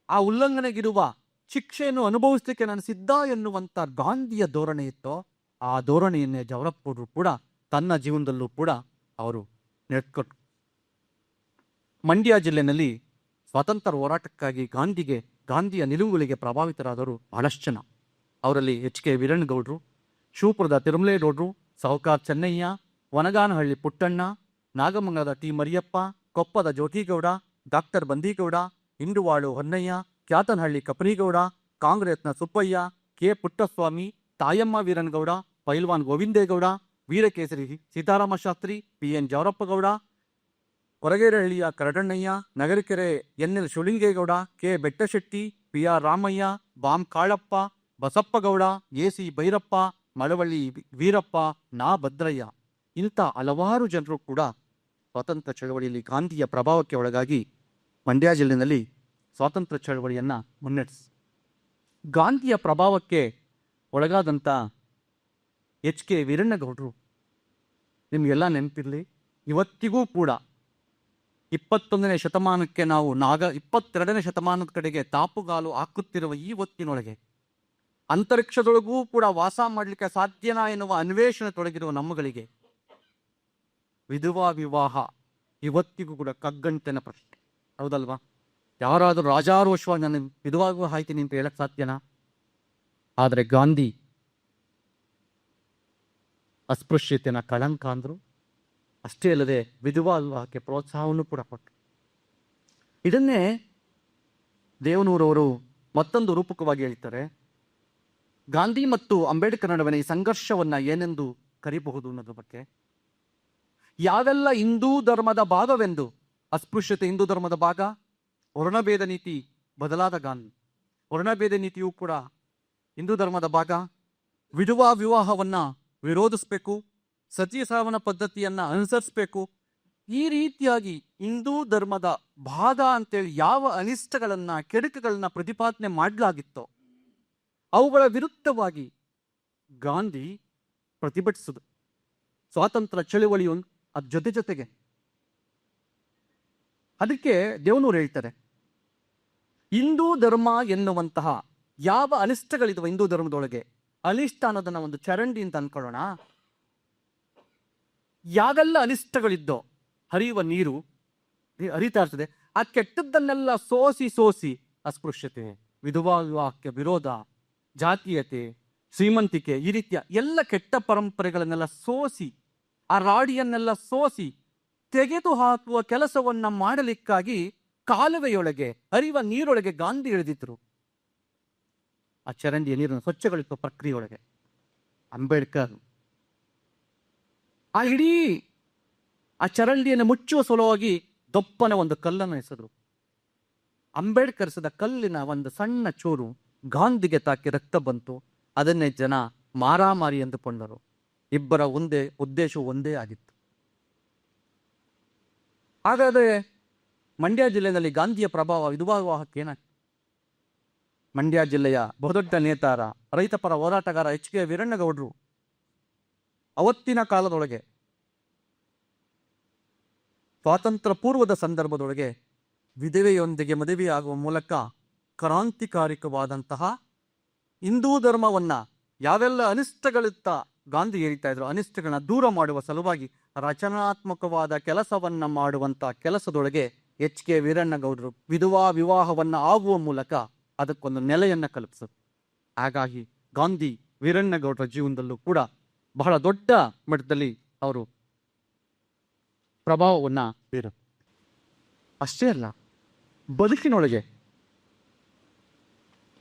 ಆ ಉಲ್ಲಂಘನೆಗಿರುವ ಶಿಕ್ಷೆಯನ್ನು ಅನುಭವಿಸಲಿಕ್ಕೆ ನಾನು ಸಿದ್ಧ ಎನ್ನುವಂಥ ಗಾಂಧಿಯ ಧೋರಣೆ ಇತ್ತೋ, ಆ ಧೋರಣೆಯನ್ನೇ ಜವರಪ್ಪರು ಕೂಡ, ತನ್ನ ಜೀವನದಲ್ಲೂ ಕೂಡ ಅವರು ನೆಟ್ಕೊಟ್ಟು ಮಂಡ್ಯ ಜಿಲ್ಲೆಯಲ್ಲಿ ಸ್ವಾತಂತ್ರ್ಯ ಹೋರಾಟಕ್ಕಾಗಿ ಗಾಂಧಿಗೆ, ಗಾಂಧಿಯ ನಿಲುವುಗಳಿಗೆ ಪ್ರಭಾವಿತರಾದವರು ಬಹಳಷ್ಟು ಜನ. ಅವರಲ್ಲಿ ಎಚ್ ಕೆ ವೀರಣ್ಣಗೌಡರು ಶಿವಪುರದ ತಿರುಮಲೇಗೌಡರು ಸಾಹುಕಾರ್ ಚೆನ್ನಯ್ಯ, ವನಗಾನಹಳ್ಳಿ ಪುಟ್ಟಣ್ಣ, ನಾಗಮಂಗಲದ ಟಿ ಮರಿಯಪ್ಪ ಕೊಪ್ಪದ ಜ್ಯೋತಿಗೌಡ, ಡಾಕ್ಟರ್ ಬಂದೀಗೌಡ ಇಂಡುವಾಳು ಹೊನ್ನಯ್ಯ, ಕ್ಯಾತನಹಳ್ಳಿ ಕಪನಿಗೌಡ ಕಾಂಗ್ರೆಸ್ನ Suppaiah, K. Puttaswamy, Thayamma Veeranagowda, Pailwan Govindegowda, Veerakesari Seetharama Shastri P N Javarappagowda ಕೊರಗೇರಹಳ್ಳಿಯ Karadannaiah, Nagarakere N L Shivalingegowda, K. Bettashetty P R Ramaiah, balm Kalappa, Basappagowda A C Bhyrappa, Malavalli Veerappa ನಾ ಭದ್ರಯ್ಯ ಇಂಥ ಹಲವಾರು ಜನರು ಕೂಡ ಸ್ವಾತಂತ್ರ್ಯ ಚಳವಳಿಯಲ್ಲಿ ಗಾಂಧಿಯ ಪ್ರಭಾವಕ್ಕೆ ಒಳಗಾಗಿ ಮಂಡ್ಯ ಜಿಲ್ಲೆಯಲ್ಲಿ ಸ್ವಾತಂತ್ರ್ಯ ಚಳವಳಿಯನ್ನು ಮುನ್ನಡೆಸಿ. ಗಾಂಧಿಯ ಪ್ರಭಾವಕ್ಕೆ ಒಳಗಾದಂಥ ಎಚ್ ಕೆ ವೀರಣ್ಣಗೌಡರು, ನಿಮಗೆಲ್ಲ ನೆನಪಿರಲಿ, ಇವತ್ತಿಗೂ ಕೂಡ ಇಪ್ಪತ್ತೊಂದನೇ ಶತಮಾನಕ್ಕೆ ನಾವು ನಾಗ, ಇಪ್ಪತ್ತೆರಡನೇ ಶತಮಾನದ ಕಡೆಗೆ ತಾಪುಗಾಲು ಹಾಕುತ್ತಿರುವ ಈ ಹೊತ್ತಿನೊಳಗೆ ಅಂತರಿಕ್ಷದೊಳಗೂ ಕೂಡ ವಾಸ ಮಾಡಲಿಕ್ಕೆ ಸಾಧ್ಯನಾ ಎನ್ನುವ ಅನ್ವೇಷಣೆ ತೊಡಗಿರುವ ನಮ್ಮಗಳಿಗೆ ವಿಧವಾ ವಿವಾಹ ಇವತ್ತಿಗೂ ಕೂಡ ಕಗ್ಗಂಟನ ಪ್ರಶ್ನೆ. ಹೌದಲ್ವಾ? ಯಾರಾದರೂ ರಾಜಾರೋಷವಾಗಿ ನಾನು ವಿಧವಾ ವಿವಾಹ ಆಯ್ತೀನಿ ಅಂತ ಹೇಳಕ್ ಸಾಧ್ಯನಾ? ಆದರೆ ಗಾಂಧಿ ಅಸ್ಪೃಶ್ಯತೆನ ಕಳಂಕ ಅಂದರು. ಅಷ್ಟೇ ಅಲ್ಲದೆ ವಿಧವಾ ವಿವಾಹಕ್ಕೆ ಪ್ರೋತ್ಸಾಹವನ್ನು ಕೂಡ ಕೊಟ್ಟರು ಇದನ್ನೇ ದೇವನೂರವರು ಮತ್ತೊಂದು ರೂಪಕವಾಗಿ ಹೇಳ್ತಾರೆ ಗಾಂಧಿ ಮತ್ತು ಅಂಬೇಡ್ಕರ್ ನಡುವಿನ ಈ ಸಂಘರ್ಷವನ್ನು ಏನೆಂದು ಕರಿಬಹುದು ಅನ್ನೋದ್ರ ಬಗ್ಗೆ. ಯಾವೆಲ್ಲ ಹಿಂದೂ ಧರ್ಮದ ಭಾಗವೆಂದು? ಅಸ್ಪೃಶ್ಯತೆ ಹಿಂದೂ ಧರ್ಮದ ಭಾಗ, ವರ್ಣಭೇದ ನೀತಿ ಬದಲಾದ ಗಾಂಧಿ ವರ್ಣಭೇದ ನೀತಿಯೂ ಕೂಡ ಹಿಂದೂ ಧರ್ಮದ ಭಾಗ. ವಿಧವಾ ವಿವಾಹವನ್ನ ವಿರೋಧಿಸಬೇಕು ಸತಿ ಸಾವನ ಪದ್ಧತಿಯನ್ನ ಅನುಸರಿಸಬೇಕು. ಈ ರೀತಿಯಾಗಿ ಹಿಂದೂ ಧರ್ಮದ ಭಾಗ ಅಂತೇಳಿ ಯಾವ ಅನಿಷ್ಟಗಳನ್ನು, ಕೆಡುಕುಗಳನ್ನ ಪ್ರತಿಪಾದನೆ ಮಾಡಲಾಗಿತ್ತೋ, ಅವುಗಳ ವಿರುದ್ಧವಾಗಿ ಗಾಂಧಿ ಪ್ರತಿಭಟಿಸುದು ಸ್ವಾತಂತ್ರ್ಯ ಚಳುವಳಿಯು ಅದ್ರ ಜೊತೆ ಜೊತೆಗೆ. ಅದಕ್ಕೆ ದೇವನೂರು ಹೇಳ್ತಾರೆ, ಹಿಂದೂ ಧರ್ಮ ಎನ್ನುವಂತಹ ಯಾವ ಅನಿಷ್ಟಗಳಿದ್ವ ಹಿಂದೂ ಧರ್ಮದೊಳಗೆ? ಅನಿಷ್ಟ ಅನ್ನೋದನ್ನ ಒಂದು ಚರಂಡಿ ಅಂತ ಅನ್ಕೊಳ್ಳೋಣ. ಯಾವೆಲ್ಲ ಅನಿಷ್ಟಗಳಿದ್ದೋ, ಹರಿಯುವ ನೀರು ಹರಿ- ಹರಿತಾ ಇರ್ತದೆ. ಆ ಕೆಟ್ಟದ್ದನ್ನೆಲ್ಲ ಸೋಸಿ ಸೋಸಿ ಅಸ್ಪೃಶ್ಯತೆ, ವಿಧವಾ ವಿವಾಹಕ್ಕೆ ವಿರೋಧ, ಜಾತೀಯತೆ, ಶ್ರೀಮಂತಿಕೆ, ಈ ರೀತಿಯ ಎಲ್ಲ ಕೆಟ್ಟ ಪರಂಪರೆಗಳನ್ನೆಲ್ಲ ಸೋಸಿ ಆ ರಾಡಿಯನ್ನೆಲ್ಲ ಸೋಸಿ ತೆಗೆದು ಹಾಕುವ ಕೆಲಸವನ್ನ ಮಾಡಲಿಕ್ಕಾಗಿ ಕಾಲುವೆಯೊಳಗೆ ಹರಿಯುವ ನೀರೊಳಗೆ ಗಾಂಧಿ ಇಳಿದಿದ್ರು. ಆ ಚರಂಡಿಯ ನೀರನ್ನು ಸ್ವಚ್ಛಗೊಳಿಸುವ ಪ್ರಕ್ರಿಯೆಯೊಳಗೆ. ಅಂಬೇಡ್ಕರ್, ಆ ಇಡೀ ಆ ಚರಂಡಿಯನ್ನು ಮುಚ್ಚುವ ಸಲುವಾಗಿ ದೊಪ್ಪನ ಒಂದು ಕಲ್ಲನ್ನು ಎಸೆದ್ರು. ಅಂಬೇಡ್ಕರ್ ಸದ ಕಲ್ಲಿನ ಒಂದು ಸಣ್ಣ ಚೂರು ಗಾಂಧಿಗೆ ತಾಕಿ ರಕ್ತ ಬಂತು. ಅದನ್ನೇ ಜನ ಮಾರಾಮಾರಿ ಎಂದುಕೊಂಡರು. ಇಬ್ಬರ ಒಂದೇ ಉದ್ದೇಶ ಒಂದೇ ಆಗಿತ್ತು. ಹಾಗಾದರೆ ಮಂಡ್ಯ ಜಿಲ್ಲೆಯಲ್ಲಿ ಗಾಂಧಿಯ ಪ್ರಭಾವ ವಿಧವಾ ವಿವಾಹಕ್ಕೆ ಏನಾಗ್ತದೆ ಮಂಡ್ಯ ಜಿಲ್ಲೆಯ ಬಹುದೊಡ್ಡ ನೇತಾರ ರೈತಪರ ಹೋರಾಟಗಾರ ಎಚ್ ಕೆ ವೀರಣ್ಣಗೌಡರು ಅವತ್ತಿನ ಕಾಲದೊಳಗೆ ಸ್ವಾತಂತ್ರ್ಯ ಪೂರ್ವದ ಸಂದರ್ಭದೊಳಗೆ ವಿಧವೆಯೊಂದಿಗೆ ಮದುವೆಯಾಗುವ ಮೂಲಕ ಕ್ರಾಂತಿಕಾರಿಕವಾದಂತಹ ಹಿಂದೂ ಧರ್ಮವನ್ನ ಯಾವೆಲ್ಲ ಅನಿಷ್ಟಗಳಿತ್ತ ಗಾಂಧಿ ಹೇಳ್ತಾ ಇದ್ರು, ಅನಿಷ್ಟಗಳನ್ನ ದೂರ ಮಾಡುವ ಸಲುವಾಗಿ ರಚನಾತ್ಮಕವಾದ ಕೆಲಸವನ್ನ ಮಾಡುವಂತ ಕೆಲಸದೊಳಗೆ ಎಚ್ ಕೆ ವೀರಣ್ಣಗೌಡರು ವಿಧವಾ ವಿವಾಹವನ್ನ ಆಗುವ ಮೂಲಕ ಅದಕ್ಕೊಂದು ನೆಲೆಯನ್ನ ಕಲ್ಪಿಸಿದ್ರು ಹಾಗಾಗಿ ಗಾಂಧಿ ವೀರಣ್ಣಗೌಡರ ಜೀವನದಲ್ಲೂ ಕೂಡ ಬಹಳ ದೊಡ್ಡ ಮಟ್ಟದಲ್ಲಿ ಅವರು ಪ್ರಭಾವವನ್ನ ಬೀರ. ಅಷ್ಟೇ ಅಲ್ಲ, ಬದುಕಿನೊಳಗೆ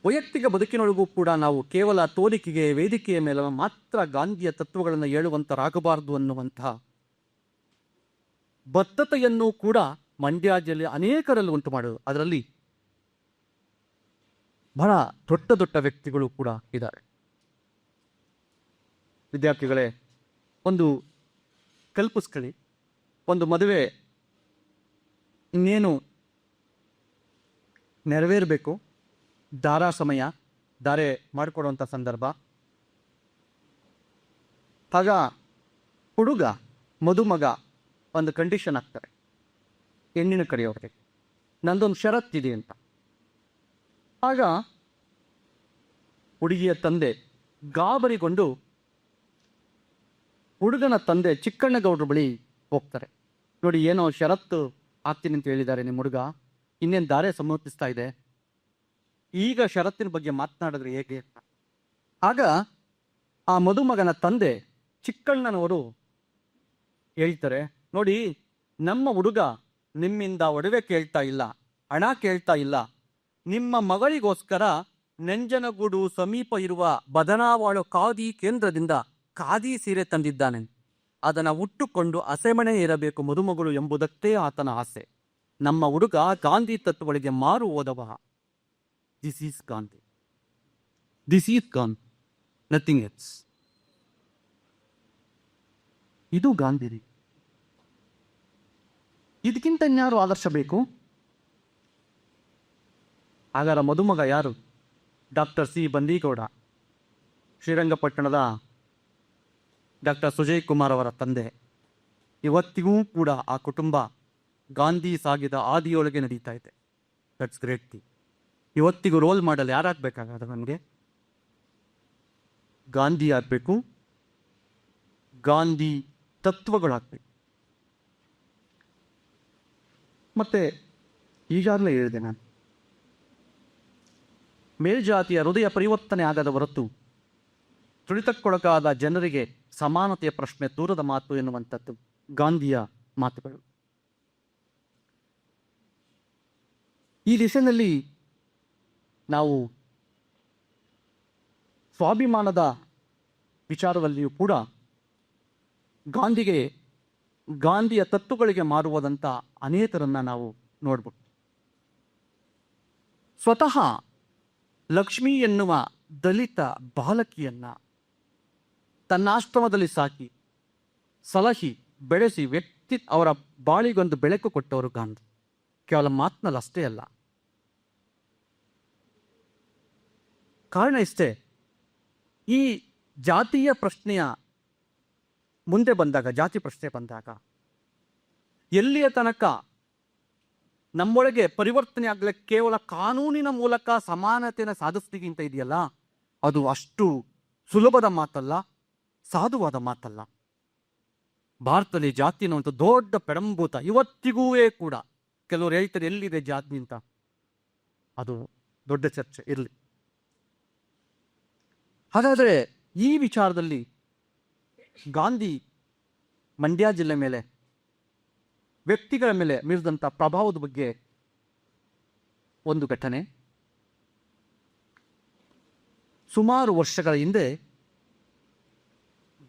ವೈಯಕ್ತಿಕ ಬದುಕಿನೊಳಗೂ ಕೂಡ ನಾವು ಕೇವಲ ತೋರಿಕೆಗೆ ವೇದಿಕೆಯ ಮೇಲೆ ಮಾತ್ರ ಗಾಂಧಿಯ ತತ್ವಗಳನ್ನು ಹೇಳುವಂತರಾಗಬಾರದು ಅನ್ನುವಂತಹ ಬದ್ಧತೆಯನ್ನು ಕೂಡ ಮಂಡ್ಯ ಜಿಲ್ಲೆ ಅನೇಕರಲ್ಲಿ ಉಂಟು ಮಾಡೋದು ಅದರಲ್ಲಿ ಬಹಳ ದೊಡ್ಡ ದೊಡ್ಡ ವ್ಯಕ್ತಿಗಳು ಕೂಡ ಇದ್ದಾರೆ. ವಿದ್ಯಾರ್ಥಿಗಳೇ, ಒಂದು ಕಲ್ಪಿಸ್ಕೊಳ್ಳಿ ಒಂದು ಮದುವೆ ಇನ್ನೇನು ನೆರವೇರಬೇಕು? ದಾರಾ ಸಮಯ, ದಾರೆ ಮಾಡಿಕೊಡುವಂಥ ಸಂದರ್ಭ. ಆಗ ಹುಡುಗ, ಮದುಮಗ ಒಂದು ಕಂಡೀಷನ್ ಆಗ್ತಾರೆ ಹೆಣ್ಣಿನ ಕಡೆಯವ್ರಿಗೆ. ನಂದೊಂದು ಷರತ್ತಿದೆ ಅಂತ. ಆಗ ಹುಡುಗಿಯ ತಂದೆ ಗಾಬರಿಗೊಂಡು ಹುಡುಗನ ತಂದೆ ಚಿಕ್ಕಣ್ಣಗೌಡ್ರ ಬಳಿ ಹೋಗ್ತಾರೆ. ನೋಡಿ, ಏನೋ ಷರತ್ತು ಆಗ್ತೀನಿ ಅಂತ ಹೇಳಿದ್ದಾರೆ ನಿಮ್ಮ ಹುಡುಗ. ಇನ್ನೇನು ದಾರೆ ಸಮರ್ಪಿಸ್ತಾ ಇದೆ? ಈಗ ಷರತ್ತಿನ ಬಗ್ಗೆ ಮಾತನಾಡಿದ್ರೆ ಹೇಗೆ? ಆಗ ಆ ಮದುಮಗನ ತಂದೆ ಚಿಕ್ಕಣ್ಣನವರು ಹೇಳ್ತಾರೆ, ನೋಡಿ, ನಮ್ಮ ಹುಡುಗ ನಿಮ್ಮಿಂದ ಒಡವೆ ಕೇಳ್ತಾ ಇಲ್ಲ, ಹಣ ಕೇಳ್ತಾ ಇಲ್ಲ. ನಿಮ್ಮ ಮಗಳಿಗೋಸ್ಕರ ನೆಂಜನಗೂಡು ಸಮೀಪ ಇರುವ ಬದನಾವಾಳು ಖಾದಿ ಕೇಂದ್ರದಿಂದ ಖಾದಿ ಸೀರೆ ತಂದಿದ್ದಾನೆ. ಅದನ್ನು ಉಟ್ಟುಕೊಂಡು ಅಸೆಮಣೆ ಇರಬೇಕು ಮದುಮಗಳು ಎಂಬುದಕ್ಕೇ ಆತನ ಆಸೆ. ನಮ್ಮ ಹುಡುಗ ಗಾಂಧಿ ತತ್ವಗಳಿಗೆ ಮಾರು ಹೋದವ. This is Gandhi This is Gandhi. Nothing else. ಇದು ಗಾಂಧಿರಿ ಇದಕ್ಕಿಂತ ಇನ್ಯಾರು ಆದರ್ಶ ಬೇಕು? ಹಾಗಾರ ಮದುಮಗ ಯಾರು? Doctor C Bandigowda. ಶ್ರೀರಂಗಪಟ್ಟಣದ ಡಾಕ್ಟರ್ ಸುಜಯ್ ಕುಮಾರ್ ಅವರ ತಂದೆ. ಇವತ್ತಿಗೂ ಕೂಡ ಆ ಕುಟುಂಬ ಗಾಂಧಿ ಸಾಗಿದ ಆದಿಯೊಳಗೆ ನಡೀತಾ ಇದೆ. ದಟ್ಸ್ ಗ್ರೇಟ್ ಥಿ ಇವತ್ತಿಗೂ ರೋಲ್ ಮಾಡಲ್ ಯಾರಾಗಬೇಕಾಗದ ನನಗೆ ಗಾಂಧಿ ಆಗಬೇಕು. ಗಾಂಧಿ ತತ್ವಗಳಾಗಬೇಕು. ಮತ್ತೆ ಈಗಾಗಲೇ ಹೇಳಿದೆ ನಾನು. ಮೇಲ್ಜಾತಿಯ ಹೃದಯ ಪರಿವರ್ತನೆ ಆಗದ ಹೊರತು ತುಳಿತಕ್ಕೊಳಗಾದ ಜನರಿಗೆ ಸಮಾನತೆಯ ಪ್ರಶ್ನೆ ದೂರದ ಮಾತು ಎನ್ನುವಂಥದ್ದು ಗಾಂಧಿಯ ಮಾತುಗಳು. ಈ ದಿಶೆಯಲ್ಲಿ ನಾವು ಸ್ವಾಭಿಮಾನದ ವಿಚಾರದಲ್ಲಿಯೂ ಕೂಡ ಗಾಂಧಿಗೆ, ಗಾಂಧಿಯ ತತ್ವಗಳಿಗೆ ಮಾರುವುದಂಥ ಅನೇಕರನ್ನ ನಾವು ನೋಡ್ಬೋದು. ಸ್ವತಃ ಲಕ್ಷ್ಮಿ ಎನ್ನುವ ದಲಿತ ಬಾಲಕಿಯನ್ನ ತನ್ನಾಶ್ರಮದಲ್ಲಿ ಸಾಕಿ, ಸಲಹಿ ಬೆಳೆಸಿ ವ್ಯಕ್ತಿ ಅವರ ಬಾಳಿಗೊಂದು ಬೆಳಕು ಕೊಟ್ಟವರು ಗಾಂಧಿ. ಕೇವಲ ಮಾತಿನಲ್ಲಿ, ಅಷ್ಟೇ ಅಲ್ಲ. ಕಾರಣ ಇಷ್ಟೇ, ಈ ಜಾತಿಯ ಪ್ರಶ್ನೆಯ ಮುಂದೆ ಬಂದಾಗ, ಜಾತಿ ಪ್ರಶ್ನೆ ಬಂದಾಗ, ಎಲ್ಲಿಯ ತನಕ ನಮ್ಮೊಳಗೆ ಪರಿವರ್ತನೆ ಆಗಲಿಕ್ಕೆ ಕೇವಲ ಕಾನೂನಿನ ಮೂಲಕ ಸಮಾನತೆಯನ್ನು ಸಾಧಿಸ್ಲಿಕ್ಕಿಂತ ಇದೆಯಲ್ಲ, ಅದು ಅಷ್ಟು ಸುಲಭದ ಮಾತಲ್ಲ, ಸಾಧುವಾದ ಮಾತಲ್ಲ. ಭಾರತದಲ್ಲಿ ಜಾತಿ ಅನ್ನುವಂಥ ದೊಡ್ಡ ಪೆಡಂಭೂತ ಇವತ್ತಿಗೂ ಕೂಡ ಕೆಲವರು ಹೇಳ್ತಾರೆ ಎಲ್ಲಿದೆ ಜಾತಿ ಅಂತ, ಅದು ದೊಡ್ಡ ಚರ್ಚೆ, ಇರಲಿ. ಹಾಗಾದರೆ ಈ ವಿಚಾರದಲ್ಲಿ ಗಾಂಧಿ ಮಂಡ್ಯ ಜಿಲ್ಲೆ ಮೇಲೆ, ವ್ಯಕ್ತಿಗಳ ಮೇಲೆ ಮೀರಿದಂಥ ಪ್ರಭಾವದ ಬಗ್ಗೆ ಒಂದು ಘಟನೆ. ಸುಮಾರು ವರ್ಷಗಳ ಹಿಂದೆ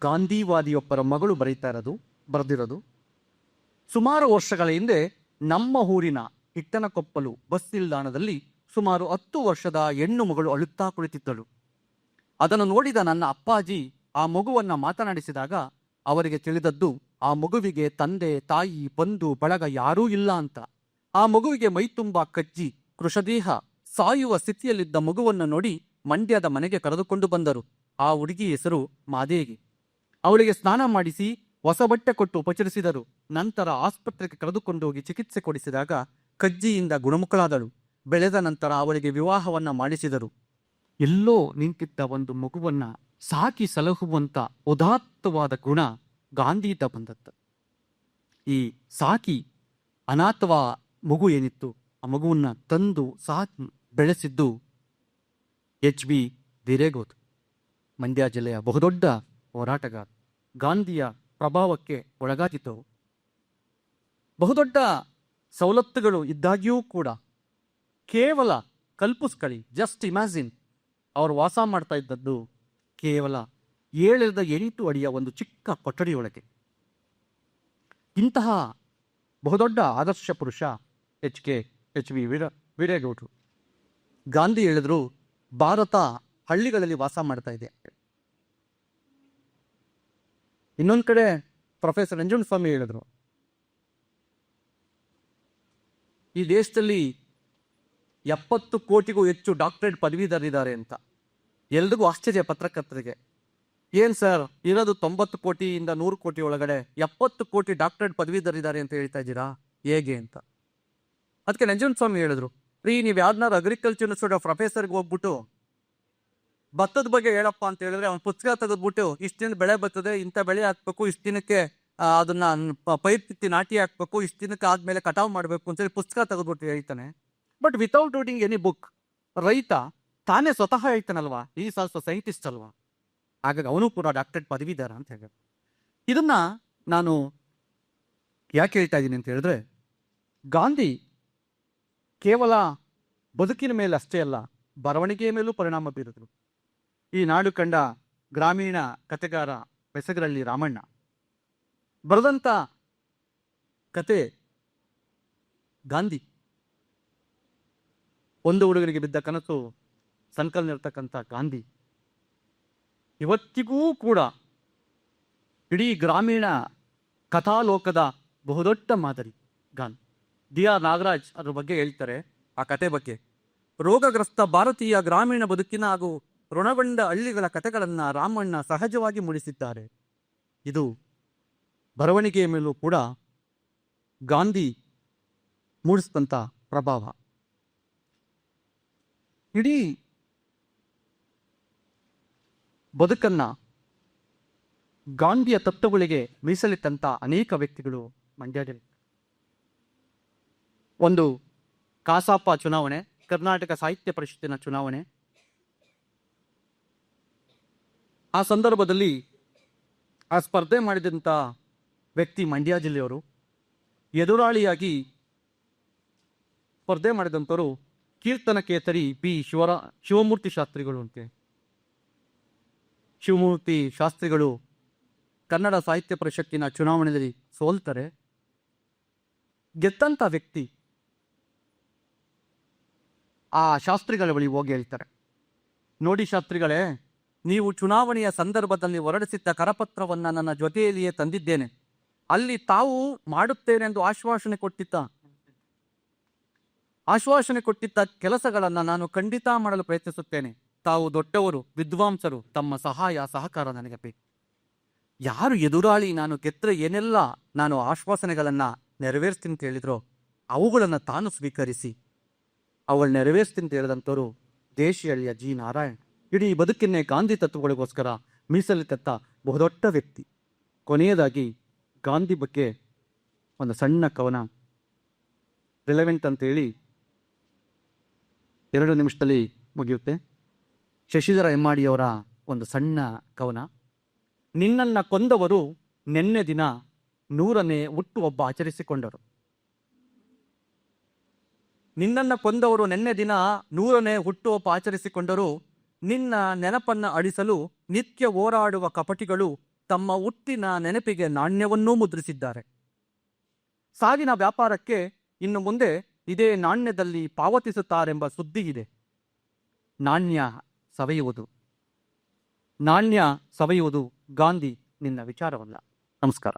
ಗಾಂಧಿವಾದಿಯೊಬ್ಬರ ಮಗಳು ಬರೀತಾ ಇರೋದು, ಬರೆದಿರೋದು. ಸುಮಾರು ವರ್ಷಗಳ ಹಿಂದೆ ನಮ್ಮ ಊರಿನ ಇಟ್ಟನಕೊಪ್ಪಲು ಬಸ್ ನಿಲ್ದಾಣದಲ್ಲಿ ಸುಮಾರು ಹತ್ತು ವರ್ಷದ ಹೆಣ್ಣು ಮಗಳು ಅಳುತ್ತಾ ಕುಳಿತಿದ್ದಳು. ಅದನ್ನು ನೋಡಿದ ನನ್ನ ಅಪ್ಪಾಜಿ ಆ ಮಗುವನ್ನ ಮಾತನಾಡಿಸಿದಾಗ ಅವರಿಗೆ ತಿಳಿದದ್ದು, ಆ ಮಗುವಿಗೆ ತಂದೆ, ತಾಯಿ, ಬಂಧು, ಬಳಗ ಯಾರೂ ಇಲ್ಲ ಅಂತ. ಆ ಮಗುವಿಗೆ ಮೈತುಂಬ ಕಜ್ಜಿ, ಕೃಷದೇಹ, ಸಾಯುವ ಸ್ಥಿತಿಯಲ್ಲಿದ್ದ ಮಗುವನ್ನು ನೋಡಿ ಮಂಡ್ಯದ ಮನೆಗೆ ಕರೆದುಕೊಂಡು ಬಂದರು. ಆ ಹುಡುಗಿ ಹೆಸರು ಮಾದೇಗಿ ಅವಳಿಗೆ ಸ್ನಾನ ಮಾಡಿಸಿ ಹೊಸ ಬಟ್ಟೆ ಕೊಟ್ಟು ಉಪಚರಿಸಿದರು. ನಂತರ ಆಸ್ಪತ್ರೆಗೆ ಕರೆದುಕೊಂಡು ಹೋಗಿ ಚಿಕಿತ್ಸೆ ಕೊಡಿಸಿದಾಗ ಕಜ್ಜಿಯಿಂದ ಗುಣಮುಖಳಾದಳು. ಬೆಳೆದ ನಂತರ ಅವಳಿಗೆ ವಿವಾಹವನ್ನ ಮಾಡಿಸಿದರು. ಎಲ್ಲೋ ನಿಂತಿದ್ದ ಒಂದು ಮಗುವನ್ನ ಸಾಕಿ ಸಲಹುವಂತ ಉದಾತ್ತವಾದ ಗುಣ ಗಾಂಧಿಯಿಂದ ಬಂದದ್ದು. ಈ ಸಾಕಿ ಅನಾಥವಾ ಮಗು ಏನಿತ್ತು, ಆ ಮಗುವನ್ನ ತಂದು ಸಾಕಿ ಬೆಳೆಸಿದ್ದು ಎಚ್ ಬಿ ದೇರೇಗೌಡ ಮಂಡ್ಯ ಜಿಲ್ಲೆಯ ಬಹುದೊಡ್ಡ ಹೋರಾಟಗಾರ. ಗಾಂಧಿಯ ಪ್ರಭಾವಕ್ಕೆ ಒಳಗಾಗಿದ್ದವು ಬಹುದೊಡ್ಡ ಸವಲತ್ತುಗಳು ಇದ್ದಾಗಿಯೂ ಕೂಡ ಕೇವಲ ಕಲ್ಪಿಸ್ಕೊಳ್ಳಿ ಜಸ್ಟ್ ಇಮ್ಯಾಜಿನ್ ಅವರು ವಾಸ ಮಾಡ್ತಾ ಇದ್ದದ್ದು ಕೇವಲ ಏಳರಿಂದ ಎಂಟು ಅಡಿಯ ಒಂದು ಚಿಕ್ಕ ಕೊಠಡಿಯೊಳಗೆ ಇಂತಹ ಬಹುದೊಡ್ಡ ಆದರ್ಶ ಪುರುಷ H K, H V Veera, ವೀರೇಗೌಡರು. Gandhi ಹೇಳಿದ್ರು, ಭಾರತ ಹಳ್ಳಿಗಳಲ್ಲಿ ವಾಸ ಮಾಡ್ತಾ ಇದೆ. ಇನ್ನೊಂದು ಕಡೆ ಪ್ರೊಫೆಸರ್ ಸ್ವಾಮಿ ಹೇಳಿದ್ರು, ಈ ದೇಶದಲ್ಲಿ ಎಪ್ಪತ್ತು ಕೋಟಿಗೂ ಹೆಚ್ಚು ಡಾಕ್ಟರೇಟ್ ಪದವೀಧರಿದ್ದಾರೆ ಅಂತ. ಎಲ್ರಿಗೂ ಆಶ್ಚರ್ಯ ಪತ್ರಕರ್ತರಿಗೆ. ಏನ್ ಸರ್, ಇರೋದು ತೊಂಬತ್ತು ಕೋಟಿಯಿಂದ ನೂರು ಕೋಟಿ ಒಳಗಡೆ ಎಪ್ಪತ್ತು ಕೋಟಿ ಡಾಕ್ಟರೇಟ್ ಪದವೀಧರಿದ್ದಾರೆ ಅಂತ ಹೇಳ್ತಾ ಇದ್ದೀರಾ? ಹೇಗೆ ಅಂತ. ಅದಕ್ಕೆ ನಂಜುಂಡಸ್ವಾಮಿ ಹೇಳಿದ್ರು, ರೀ, ನೀವು ಯಾವ್ದನ್ನಾರು ಅಗ್ರಿಕಲ್ಚರ್ ಇನ್ಸ್ಟಿಟ್ಯೂಟ್ ಪ್ರೊಫೆಸರ್ಗೆ ಹೋಗ್ಬಿಟ್ಟು ಭತ್ತದ ಬಗ್ಗೆ ಹೇಳಪ್ಪ ಅಂತ ಹೇಳಿದ್ರೆ ಅವ್ನು ಪುಸ್ತಕ ತೆಗೆದ್ಬಿಟ್ಟು ಇಷ್ಟು ದಿನ ಬೆಳೆ ಬರ್ತದೆ, ಇಂಥ ಬೆಳೆ ಹಾಕ್ಬೇಕು, ಇಷ್ಟು ದಿನಕ್ಕೆ ಅದನ್ನ ಪೈರ್ ಕಿತ್ತಿ ನಾಟಿ ಹಾಕ್ಬೇಕು, ಇಷ್ಟು ದಿನಕ್ಕೆ ಆದ್ಮೇಲೆ ಕಟಾವ್ ಮಾಡಬೇಕು ಅಂತೇಳಿ ಪುಸ್ತಕ ತೆಗೆದ್ಬಿಟ್ಟು ಹೇಳ್ತಾನೆ. But without reading any book ರೈತ ತಾನೇ ಸ್ವತಃ ಹೇಳ್ತಾನಲ್ವಾ? ಈ ಆಲ್ಸೋ ಸೈಂಟಿಸ್ಟ್ ಅಲ್ವಾ? ಹಾಗಾಗಿ ಅವನು ಕೂಡ ಡಾಕ್ಟರೇಟ್ ಪದವೀಧರ ಅಂತ ಹೇಳಿ ಇದನ್ನ ನಾನು ಯಾಕೆ ಹೇಳ್ತಾ ಇದ್ದೀನಿ ಅಂತ ಹೇಳಿದ್ರೆ, ಗಾಂಧಿ ಕೇವಲ ಬದುಕಿನ ಮೇಲೆ ಅಷ್ಟೇ ಅಲ್ಲ, ಬರವಣಿಗೆಯ ಮೇಲೂ ಪರಿಣಾಮ ಬೀರಿದ್ರು. ಈ ನಾಡು ಕಂಡ ಗ್ರಾಮೀಣ ಕತೆಗಾರ ಬೆಸಗರಳ್ಳಿ ರಾಮಣ್ಣ. ಬರೆದಂಥ ಕತೆ ಗಾಂಧಿ. ಒಂದು ಹುಡುಗರಿಗೆ ಬಿದ್ದ ಕನಸು ಸಂಕಲ್ನಿರ್ತಕ್ಕಂಥ ಗಾಂಧಿ. ಇವತ್ತಿಗೂ ಕೂಡ ಇಡೀ ಗ್ರಾಮೀಣ ಕಥಾಲೋಕದ ಬಹುದೊಡ್ಡ ಮಾದರಿ ಗಾಂಧಿ. ಡಿ ಆರ್ ನಾಗರಾಜ್ ಅದ್ರ ಬಗ್ಗೆ ಹೇಳ್ತಾರೆ ಆ ಕತೆ ಬಗ್ಗೆ. ರೋಗಗ್ರಸ್ತ ಭಾರತೀಯ ಗ್ರಾಮೀಣ ಬದುಕಿನ ಹಾಗೂ ಋಣಗೊಂಡ ಹಳ್ಳಿಗಳ ಕಥೆಗಳನ್ನು ರಾಮಣ್ಣ ಸಹಜವಾಗಿ ಮೂಡಿಸಿದ್ದಾರೆ. ಇದು ಬರವಣಿಗೆಯ ಮೇಲೂ ಕೂಡ ಗಾಂಧಿ ಮೂಡಿಸಿದಂಥ ಪ್ರಭಾವ. ಇಡೀ ಬದುಕನ್ನ ಗಾಂಧಿಯ ತತ್ವಗಳಿಗೆ ಮೀಸಲಿಟ್ಟಂಥ ಅನೇಕ ವ್ಯಕ್ತಿಗಳು ಮಂಡ್ಯದಲ್ಲಿ. ಒಂದು ಕಾಸಾಪ ಚುನಾವಣೆ, ಕರ್ನಾಟಕ ಸಾಹಿತ್ಯ ಪರಿಷತ್ತಿನ ಚುನಾವಣೆ. ಆ ಸಂದರ್ಭದಲ್ಲಿ ಆ ಸ್ಪರ್ಧೆ ಮಾಡಿದಂಥ ವ್ಯಕ್ತಿ ಮಂಡ್ಯ ಜಿಲ್ಲೆಯವರು, ಎದುರಾಳಿಯಾಗಿ ಸ್ಪರ್ಧೆ ಮಾಡಿದಂಥವರು ಕೀರ್ತನ ಕೇತರಿ ಬಿ ಶಿವರ, ಶಿವಮೂರ್ತಿ ಶಾಸ್ತ್ರಿಗಳು ಅಂತೆ. ಶಿವಮೂರ್ತಿ ಶಾಸ್ತ್ರಿಗಳು ಕನ್ನಡ ಸಾಹಿತ್ಯ ಪರಿಷತ್ತಿನ ಚುನಾವಣೆಯಲ್ಲಿ ಸೋಲ್ತಾರೆ. ಗೆದ್ದಂಥ ವ್ಯಕ್ತಿ ಆ ಶಾಸ್ತ್ರಿಗಳ ಬಳಿ ಹೋಗಿ ಹೇಳ್ತಾರೆ. ನೋಡಿ ಶಾಸ್ತ್ರಿಗಳೇ, ನೀವು ಚುನಾವಣೆಯ ಸಂದರ್ಭದಲ್ಲಿ ಹೊರಡಿಸಿದ್ದ ಕರಪತ್ರವನ್ನು ನನ್ನ ಜೊತೆಯಲ್ಲಿಯೇ ತಂದಿದ್ದೇನೆ. ಅಲ್ಲಿ ತಾವು ಮಾಡುತ್ತೇನೆಂದು ಆಶ್ವಾಸನೆ ಕೊಟ್ಟಿದ್ದ ಆಶ್ವಾಸನೆ ಕೊಟ್ಟಿದ್ದ ಕೆಲಸಗಳನ್ನು ನಾನು ಖಂಡಿತ ಮಾಡಲು ಪ್ರಯತ್ನಿಸುತ್ತೇನೆ. ತಾವು ದೊಡ್ಡವರು, ವಿದ್ವಾಂಸರು, ತಮ್ಮ ಸಹಾಯ, ಸಹಕಾರ ನನಗೆ ಬೇಕು. ಯಾರು ಎದುರಾಳಿ, ನಾನು ಕೆತ್ತರೆ ಏನೆಲ್ಲ ನಾನು ಆಶ್ವಾಸನೆಗಳನ್ನು ನೆರವೇರಿಸ್ತೀನಿ ಅಂತ ಹೇಳಿದ್ರೋ ಅವುಗಳನ್ನು ತಾನು ಸ್ವೀಕರಿಸಿ. ಅವಳು ನೆರವೇರಿಸ್ತೀನಿ ಅಂತ ಹೇಳಿದಂಥವ್ರು ದೇಶಿಹಳ್ಳಿಯ ಜಿ. ನಾರಾಯಣ್. ಇಡೀ ಬದುಕಿನ್ನೇ ಗಾಂಧಿ ತತ್ವಗಳಿಗೋಸ್ಕರ ಮೀಸಲಿಟ್ಟಂಥ ಬಹುದೊಡ್ಡ ವ್ಯಕ್ತಿ. ಕೊನೆಯದಾಗಿ ಗಾಂಧಿ ಬಗ್ಗೆ ಒಂದು ಸಣ್ಣ ಕವನ. ರಿಲೆವೆಂಟ್ ಅಂತೇಳಿ ಎರಡು ನಿಮಿಷದಲ್ಲಿ ಮುಗಿಯುತ್ತೆ. ಶಶಿಧರ ಹೆಮ್ಮಾಡಿಯವರ ಒಂದು ಸಣ್ಣ ಕವನ. ನಿನ್ನನ್ನು ಕೊಂದವರು ನೆನ್ನೆ ದಿನ ನೂರನೇ ಹುಟ್ಟು ಒಬ್ಬ ಆಚರಿಸಿಕೊಂಡರು. ನಿನ್ನನ್ನು ಕೊಂದವರು ನೆನ್ನೆ ದಿನ ನೂರನೇ ಹುಟ್ಟು ಹುಟ್ಟುಹಬ್ಬ ಆಚರಿಸಿಕೊಂಡರು. ನಿನ್ನ ನೆನಪನ್ನ ಅಳಿಸಲು ನಿತ್ಯ ಹೋರಾಡುವ ಕಪಟಿಗಳು ತಮ್ಮ ಹುಟ್ಟಿನ ನೆನಪಿಗೆ ನಾಣ್ಯವನ್ನೂ ಮುದ್ರಿಸಿದ್ದಾರೆ. ಸಾವಿನ ವ್ಯಾಪಾರಕ್ಕೆ ಇನ್ನು ಮುಂದೆ ಇದೇ ನಾಣ್ಯದಲ್ಲಿ ಪಾವತಿಸುತ್ತಾರೆಂಬ ಸುದ್ದಿ ಇದೆ. ನಾಣ್ಯ ಸವೆಯುವುದು. ನಾಣ್ಯ ಸವೆಯುವುದು ಗಾಂಧಿ ನಿನ್ನ ವಿಚಾರವಲ್ಲ. ನಮಸ್ಕಾರ.